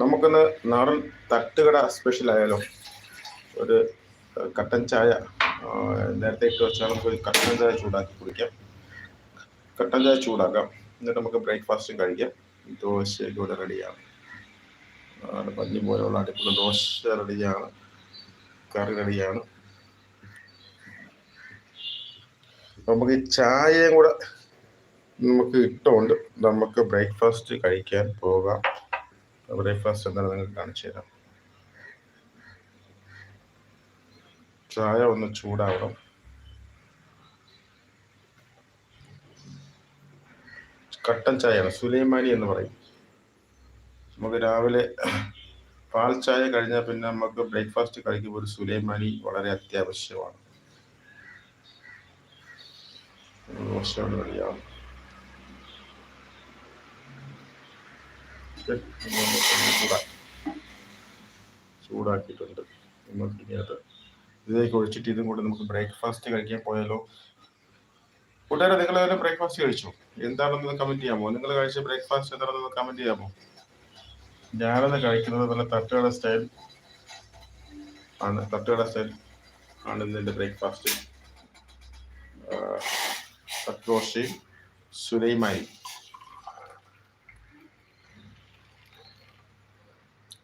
നമുക്കൊന്ന് നാടൻ തട്ടുകട സ്പെഷ്യൽ ആയാലോ? ഒരു കട്ടൻ ചായ നേരത്തെ ഇട്ട് വെച്ചാൽ നമുക്ക് കട്ടൻ ചായ ചൂടാക്കി കുടിക്കാം. കട്ടൻ ചായ ചൂടാക്കാം. എന്നിട്ട് നമുക്ക് ബ്രേക്ക്ഫാസ്റ്റും കഴിക്കാം. ദോശയൊക്കെ ഇവിടെ റെഡിയാണ് പഞ്ഞി പോലെയുള്ള അടിപൊളി ദോശ റെഡിയാണ് കറി റെഡിയാണ് നമുക്ക് ഈ ചായയും കൂടെ നമുക്ക് ഇട്ടുകൊണ്ട് നമുക്ക് ബ്രേക്ക്ഫാസ്റ്റ് കഴിക്കാൻ പോകാം. ബ്രേക്ക്ഫാസ്റ്റ് എന്താണ് നിങ്ങൾക്ക് കാണിച്ചു തരാം. ചായ ഒന്ന് ചൂടാവണം. കട്ടൻ ചായയാണ് സുലൈമാനി എന്ന് പറയും. നമുക്ക് രാവിലെ പാൽ ചായ കഴിഞ്ഞാൽ പിന്നെ നമുക്ക് ബ്രേക്ക്ഫാസ്റ്റ് കഴിക്കുമ്പോൾ ഒരു സുലൈമാനി വളരെ അത്യാവശ്യമാണ്. ദോശ ചൂടാക്കി ചൂടാക്കിയിട്ടുണ്ട്. നമുക്ക് ഇനി അത് ഇതിലേക്ക് ഒഴിച്ചിട്ട് ഇതും കൂടെ നമുക്ക് ബ്രേക്ക്ഫാസ്റ്റ് കഴിക്കാൻ പോയാലോ? കൂട്ടുകാരെ നിങ്ങൾ അതിന് ബ്രേക്ക്ഫാസ്റ്റ് കഴിച്ചോ? എന്താണെന്ന് കമന്റ് ചെയ്യാമോ? നിങ്ങൾ കഴിച്ച ബ്രേക്ക്ഫാസ്റ്റ് എന്താണെന്ന് കമന്റ് ചെയ്യാമോ? ഞാനത് കഴിക്കുന്നത് നല്ല തട്ടുകട സ്റ്റൈൽ ആണ്. തട്ടുകട സ്റ്റൈൽ ആണ് ഇന്നെന്റെ ബ്രേക്ക്ഫാസ്റ്റ് തട്ടുദോശയും സുലൈമായി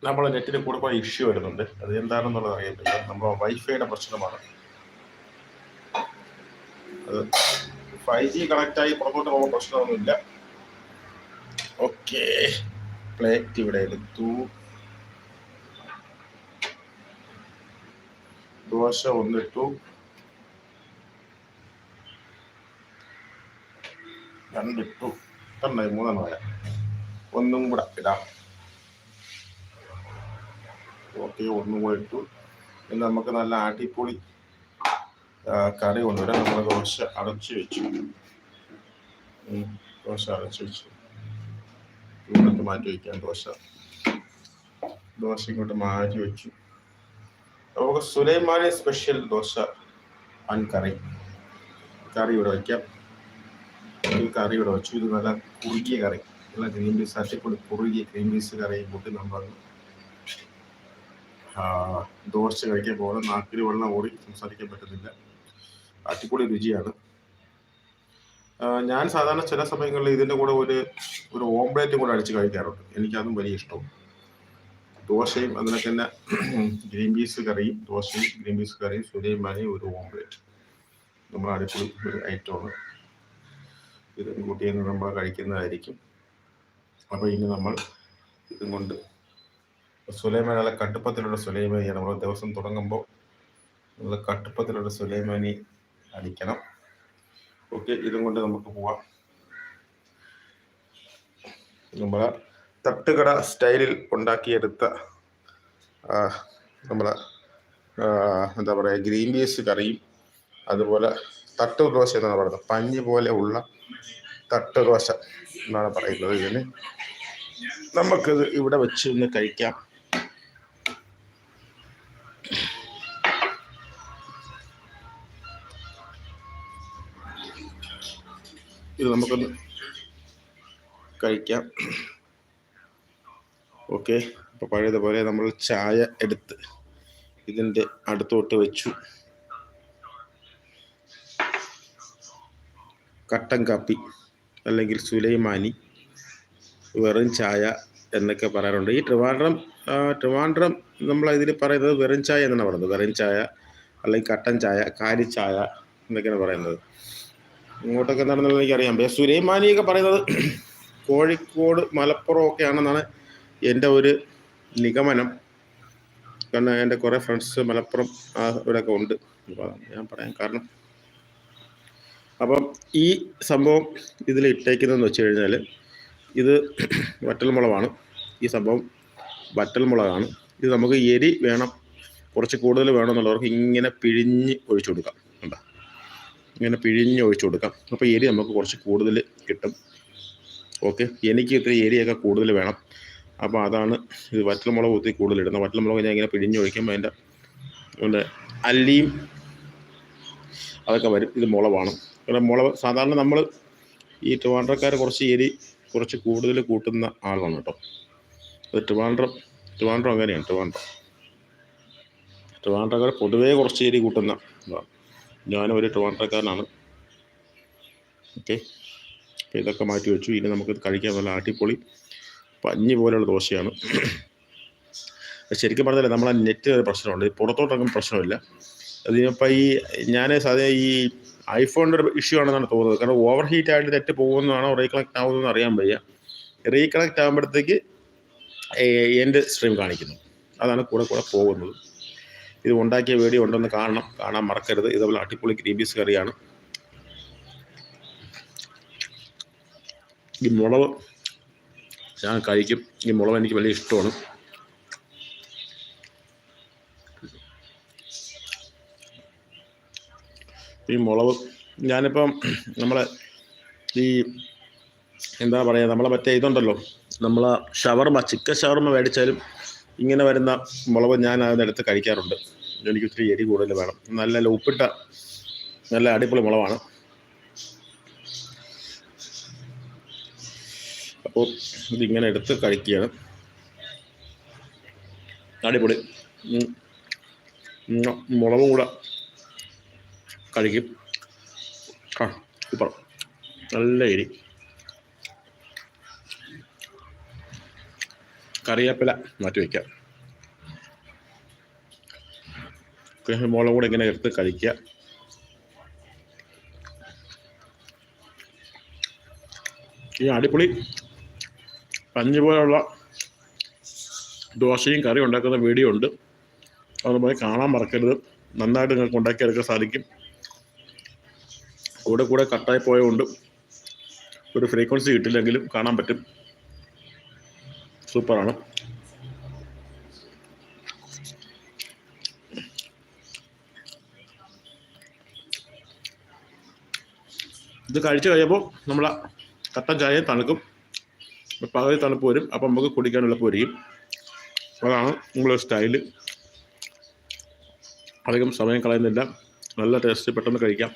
നമ്മൾ നെറ്റിന് കൂടെ കുറെ ഇഷ്യൂ വരുന്നുണ്ട്. അത് എന്താണെന്നുള്ളത് അറിയത്തില്ല. നമ്മുടെ വൈഫൈയുടെ പ്രശ്നമാണ്. അത് ഫൈവ് ജി കണക്റ്റായി പുറത്തോട്ട് പോകുന്ന പ്രശ്നമൊന്നുമില്ല. ഓക്കെ പ്ലേറ്റ് ഇവിടെ എടുത്തു. ദോശ ഒന്നിട്ടു. രണ്ടിട്ടു. രണ്ടായി മൂന്നെണ്ണം വരാം ഒന്നും കൂടെ ഇടാം. ഓക്കെ ഒന്നും കൂടെ ഇട്ടു ഇനി നമുക്ക് നല്ല അടിപൊളി കറി കൊണ്ടുവരാം. നമ്മൾ ദോശ അടച്ചു വെച്ചു. ദോശ അടച്ചു വെച്ചു. ഇങ്ങോട്ട് മാറ്റി വയ്ക്കാം ദോശ. ദോശ ഇങ്ങോട്ട് മാറ്റി വെച്ചു. നമുക്ക് സുലൈമാനി സ്പെഷ്യൽ ദോശ അൻ കറി കറി ഇവിടെ വയ്ക്കാം ഈ കറി ഇവിടെ വെച്ചു. ഇത് നല്ല കുറുകിയ കറി. നല്ല ഗ്രീൻ പീസ് അട്ടിപ്പൊളി കുറുകിയ ഗ്രീൻ പീസ് കറി കൂട്ടി നമ്മൾ ദോശ കഴിക്കാൻ പോകുന്നത് നാക്കിൽ വെള്ളം ഓടി സംസാരിക്കാൻ പറ്റുന്നില്ല. അടിപൊളി രുചിയാണ്. ഞാൻ സാധാരണ ചില സമയങ്ങളിൽ ഇതിന്റെ കൂടെ ഒരു ഒരു ഓംപ്ലേറ്റും കൂടെ അടിച്ച് കഴിക്കാറുണ്ട്. എനിക്കതും വലിയ ഇഷ്ടവും. ദോശയും അതിനൊക്കെ തന്നെ ഗ്രീൻ പീസ് കറിയും ദോശയും ഗ്രീൻ പീസ് കറിയും സുലൈമാനിയും ഒരു ഓംപ്ലേറ്റ്. നമ്മൾ അടിപൊളി ഒരു ഐറ്റമാണ്. ഇതും കൂട്ടി നമ്മൾ കഴിക്കുന്നതായിരിക്കും. അപ്പോൾ ഇനി നമ്മൾ ഇതും കൊണ്ട് സുലൈമാനി നല്ല കട്ടുപ്പത്തിലുള്ള സുലൈമാനിയാണ് നമ്മൾ ദിവസം തുടങ്ങുമ്പോൾ നമ്മൾ കട്ടുപ്പത്തിലുള്ള സുലൈമാനി അടിക്കണം. ഓക്കെ ഇതും കൊണ്ട് നമുക്ക് പോവാം. നമ്മളെ തട്ടുകട സ്റ്റൈലിൽ ഉണ്ടാക്കിയെടുത്ത നമ്മളെ എന്താ പറയുക ഗ്രീൻ പീസ് കറിയും അതുപോലെ തട്ട് ദോശ എന്നാണ് പറയുന്നത്. പഞ്ഞി പോലെ ഉള്ള തട്ട് ദോശ എന്നാണ് പറയുന്നത് ഇതിന്. നമുക്കിത് ഇവിടെ വെച്ച് ഒന്ന് കഴിക്കാം. ഇത് നമുക്കൊന്ന് കഴിക്കാം. ഓക്കെ. അപ്പോൾ പഴയതുപോലെ നമ്മൾ ചായ എടുത്ത് ഇതിന്റെ അടുത്തോട്ട് വെച്ചു. കട്ടൻ കാപ്പി അല്ലെങ്കിൽ സുലൈമാനി വെറും ചായ എന്നൊക്കെ പറയാറുണ്ട്. ഈ ട്രിവാൻഡ്രം ട്രിവാൻഡ്രം നമ്മൾ ഇതിൽ പറയുന്നത് വെറും ചായ എന്നാണ് പറയുന്നത്. വെറും ചായ അല്ലെങ്കിൽ കട്ടൻ ചായ കാലിച്ചായ ചായ എന്നൊക്കെയാണ് പറയുന്നത്. ഇങ്ങോട്ടൊക്കെ എന്താണെന്നുള്ളത് എനിക്കറിയാം. പക്ഷേ സുലൈമാനിയൊക്കെ പറയുന്നത് കോഴിക്കോട് മലപ്പുറം ഒക്കെ ആണെന്നാണ് എന്റെ ഒരു നിഗമനം. കാരണം എന്റെ കുറേ ഫ്രണ്ട്സ് മലപ്പുറം ഇവിടെയൊക്കെ ഉണ്ട്. ഞാൻ പറയാൻ കാരണം. അപ്പം ഈ സംഭവം ഇതിൽ ഇട്ടേക്കുന്നതെന്ന് വെച്ച് കഴിഞ്ഞാൽ ഇത് വറ്റൽമുളകാണ്. ഈ സംഭവം വറ്റൽമുളകാണ്. ഇത് നമുക്ക് എരി വേണം. കുറച്ച് കൂടുതൽ വേണമെന്നുള്ളവർക്ക് ഇങ്ങനെ പിഴിഞ്ഞ് ഒഴിച്ചു കൊടുക്കാം. കണ്ടോ? ഇങ്ങനെ പിഴിഞ്ഞ് ഒഴിച്ചു കൊടുക്കാം. അപ്പോൾ എരി നമുക്ക് കുറച്ച് കൂടുതൽ കിട്ടും. ഓക്കെ എനിക്ക് ഇത്ര എരിയൊക്കെ കൂടുതൽ വേണം. അപ്പോൾ അതാണ് ഇത് വറ്റൽമുളക് ഒത്തിരി കൂടുതൽ ഇടുന്നത്. വറ്റൽമുളക് ഞാൻ ഇങ്ങനെ പിഴിഞ്ഞ് ഒഴിക്കുമ്പോൾ അതിന്റെ അതിന്റെ അല്ലിയും അതൊക്കെ വരും. ഇത് മുളവാണ്. കാരണം മുളവ് സാധാരണ നമ്മൾ ഈ ട്രിവാൻഡ്രക്കാർ കുറച്ച് എരി കുറച്ച് കൂടുതൽ കൂട്ടുന്ന ആളാണ് കേട്ടോ. അത് ട്രിവാൻഡ്രം ട്രിവാൻഡ്രം അങ്ങനെയാണ് ട്രിവാൻഡ്രം. ട്രിവാൻഡ്രക്കാർ പൊതുവേ കുറച്ച് എരി കൂട്ടുന്ന ഇതാണ്. ഞാനും ഒരു ട്രിവാൻഡ്രക്കാരനാണ്. ഓക്കെ. അപ്പോൾ ഇതൊക്കെ മാറ്റി വെച്ചു. ഇനി നമുക്കിത് കഴിക്കാൻ നല്ല അടിപൊളി പഞ്ഞി പോലെയുള്ള ദോശയാണ്. ശരിക്കും പറഞ്ഞാൽ നമ്മളെ നെറ്റ് പ്രശ്നമുണ്ട്. പുറത്തോട്ടൊക്കെ പ്രശ്നമില്ല. അതിനിപ്പോൾ ഈ ഞാൻ സാധാരണ ഈ ഐഫോണിന്റെ ഒരു ഇഷ്യൂ ആണെന്നാണ് തോന്നുന്നത്. കാരണം ഓവർ ഹീറ്റ് ആയിട്ട് നെറ്റ് പോകുന്നതാണോ റീകണക്ട് ആവുന്നതെന്ന് അറിയാൻ വയ്യ. റീകണക്ട് ആകുമ്പോഴത്തേക്ക് എന്റെ സ്ട്രീം കാണിക്കുന്നു. അതാണ് കൂടെ കൂടെ പോകുന്നത്. ഇത് ഉണ്ടാക്കിയ വീഡിയോ ഉണ്ടെന്ന് കാണണം. കാണാൻ മറക്കരുത്. ഇതുപോലെ അടിപൊളി ഗ്രീൻ പീസ് കറിയാണ്. ഈ മുളക് ഞാൻ കഴിക്കും. ഈ മുളക് എനിക്ക് വലിയ ഇഷ്ടമാണ്. ഈ മുളക് ഞാനിപ്പം നമ്മളെ ഈ എന്താ പറയുക നമ്മളെ മറ്റേ ഇതുണ്ടല്ലോ നമ്മളെ ഷവർമ ചിക്കൻ ഷവർമ മേടിച്ചാലും ഇങ്ങനെ വരുന്ന മുളക് ഞാൻ അതിനടുത്ത് കഴിക്കാറുണ്ട്. എനിക്ക് ഒത്തിരി എരി കൂടുതൽ വേണം. നല്ല നല്ല ഉപ്പിട്ട നല്ല അടിപൊളി മുളവാണ് അപ്പോൾ ഇതിങ്ങനെ എടുത്ത് കഴിക്കുകയാണ്. അടിപൊളി. മുളകും കൂടെ കഴിക്കും. ആ സൂപ്പർ. നല്ല എരി. കറിവേപ്പില മാറ്റി വയ്ക്കാം മുളക് കൂടെ ഇങ്ങനെ എടുത്ത് കഴിക്കുക. ഈ അടിപൊളി പഞ്ഞ് പോലുള്ള ദോശയും കറിയും ഉണ്ടാക്കുന്ന വീഡിയോ ഉണ്ട്. അതുപോലെ കാണാൻ മറക്കരുത്. നന്നായിട്ട് നിങ്ങൾക്ക് ഉണ്ടാക്കിയെടുക്കാൻ സാധിക്കും. കൂടെ കൂടെ കട്ടായി പോയതുകൊണ്ട് ഒരു ഫ്രീക്വൻസി കിട്ടില്ലെങ്കിലും കാണാൻ പറ്റും. സൂപ്പറാണ്. ഇത് കഴിച്ചു കഴിയുമ്പോൾ നമ്മൾ കട്ടൻ ചായ തണുക്കും. പകുതി തണുപ്പ് വരും. അപ്പം നമുക്ക് കുടിക്കാൻ എളുപ്പമായിരിക്കും അതാണ് നമ്മളെ സ്റ്റൈൽ. അധികം സമയം കളയുന്നില്ല. നല്ല ടേസ്റ്റ് പെട്ടെന്ന് കഴിക്കാം.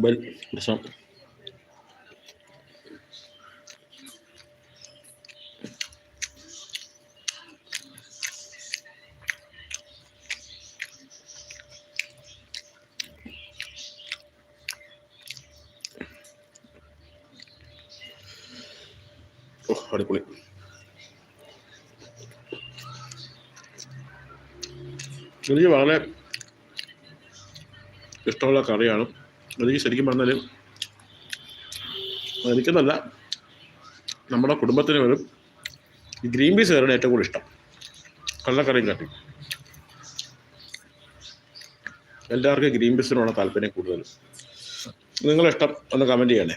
മൊബൈൽ പ്രശ്നം അടിപൊളി എനിക്ക് വളരെ ഇഷ്ടമുള്ള കറിയാണ് എനിക്ക് ശരിക്കും പറഞ്ഞാൽ എനിക്കെന്നല്ല നമ്മുടെ കുടുംബത്തിന് വരും ഗ്രീൻ പീസ് കറിയാണ് ഏറ്റവും കൂടുതൽ ഇഷ്ടം. കള്ളക്കറിയും കാട്ടി. എല്ലാവർക്കും ഗ്രീൻ പീസിനോടാണ് താല്പര്യം കൂടുതൽ നിങ്ങളിഷ്ടം ഒന്ന് കമന്റ് ചെയ്യണേ.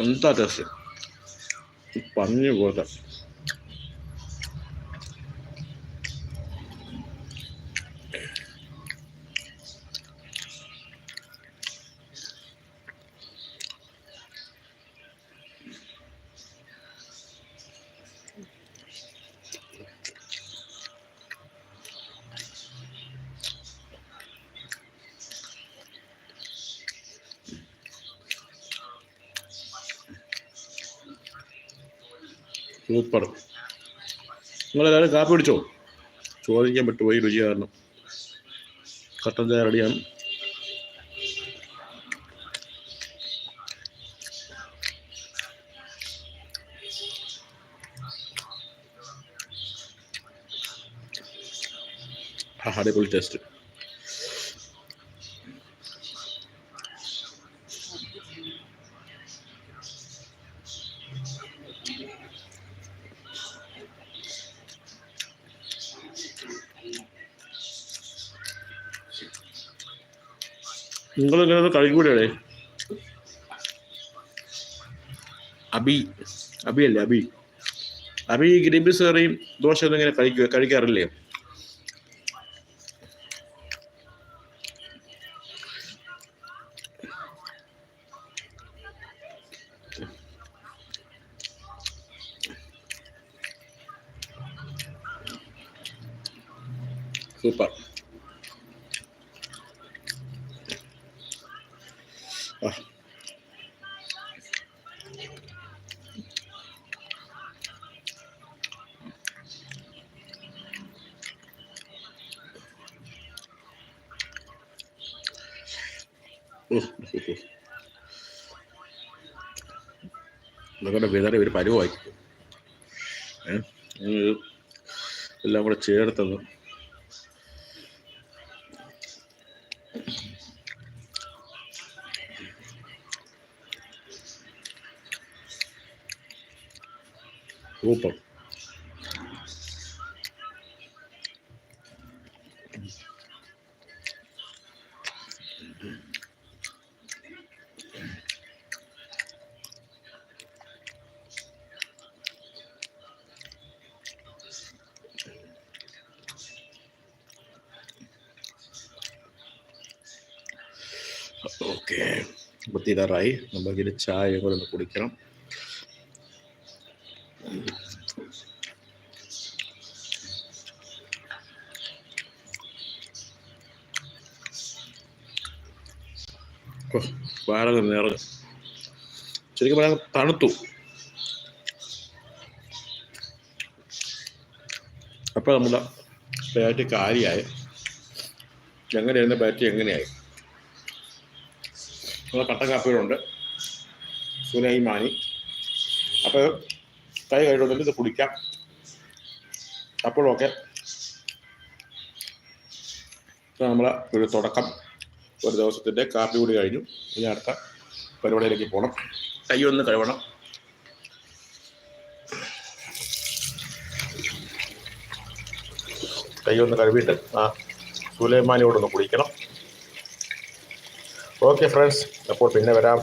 എന്താ ടേസ്റ്റ് പറഞ്ഞു പോകട്ടെ സൂപ്പർ നിങ്ങളെല്ലാവരും കാപ്പി പിടിച്ചോ ചോദിക്കാൻ പറ്റുപോയി രുചി കാരണം? കട്ടൻ ചായ റെഡിയാണ്. അടിപൊളി ടേസ്റ്റ് നിങ്ങളിങ്ങനെ കഴിക്കൂടെ അബി അബി അല്ലേ അബി? അബി ഈ ഗ്രീൻ പീസ് കറിയും ദോശ ഒന്നും ഇങ്ങനെ കഴിക്കുക കഴിക്കാറില്ലേ? സൂപ്പർ ആ ഇതൊക്കെ വിതറി ഒരു പരുവായി എല്ലാം കൂടെ ചേർത്തത് സൂപ്പർ. ഓക്കെ. അപ്പോൾ തീരാറായി നമുക്കിത് ചായ കൂടെ ഒന്ന് കുടിക്കണം. വയറൊക്കെ നിറഞ്ഞു. ശരിക്കും പറയാൻ തണുത്തു. അപ്പോൾ നമ്മുടെ ബാറ്റ് കാര്യമായി എങ്ങനെയായിരുന്നു ബാറ്റ് എങ്ങനെയായി? നമ്മുടെ കട്ടൻ കാപ്പികളുണ്ട് സുലൈമാനി. അപ്പോൾ കൈ കഴിവുണ്ടെങ്കിൽ ഇത് കുടിക്കാം. അപ്പോഴൊക്കെ നമ്മളെ ഒരു തുടക്കം. ഒരു ദിവസത്തിന്റെ കാപ്പി കൂടി കഴിഞ്ഞു. ഇനി അടുത്ത പരിപാടിയിലേക്ക് പോകണം കൈ ഒന്ന് കഴുകണം. കൈ ഒന്ന് കഴുകിയിട്ട് ആ സുലൈമാനിയോടൊന്ന് കുടിക്കണം. ഓക്കെ ഫ്രണ്ട്സ് അപ്പോൾ പിന്നെ വരാം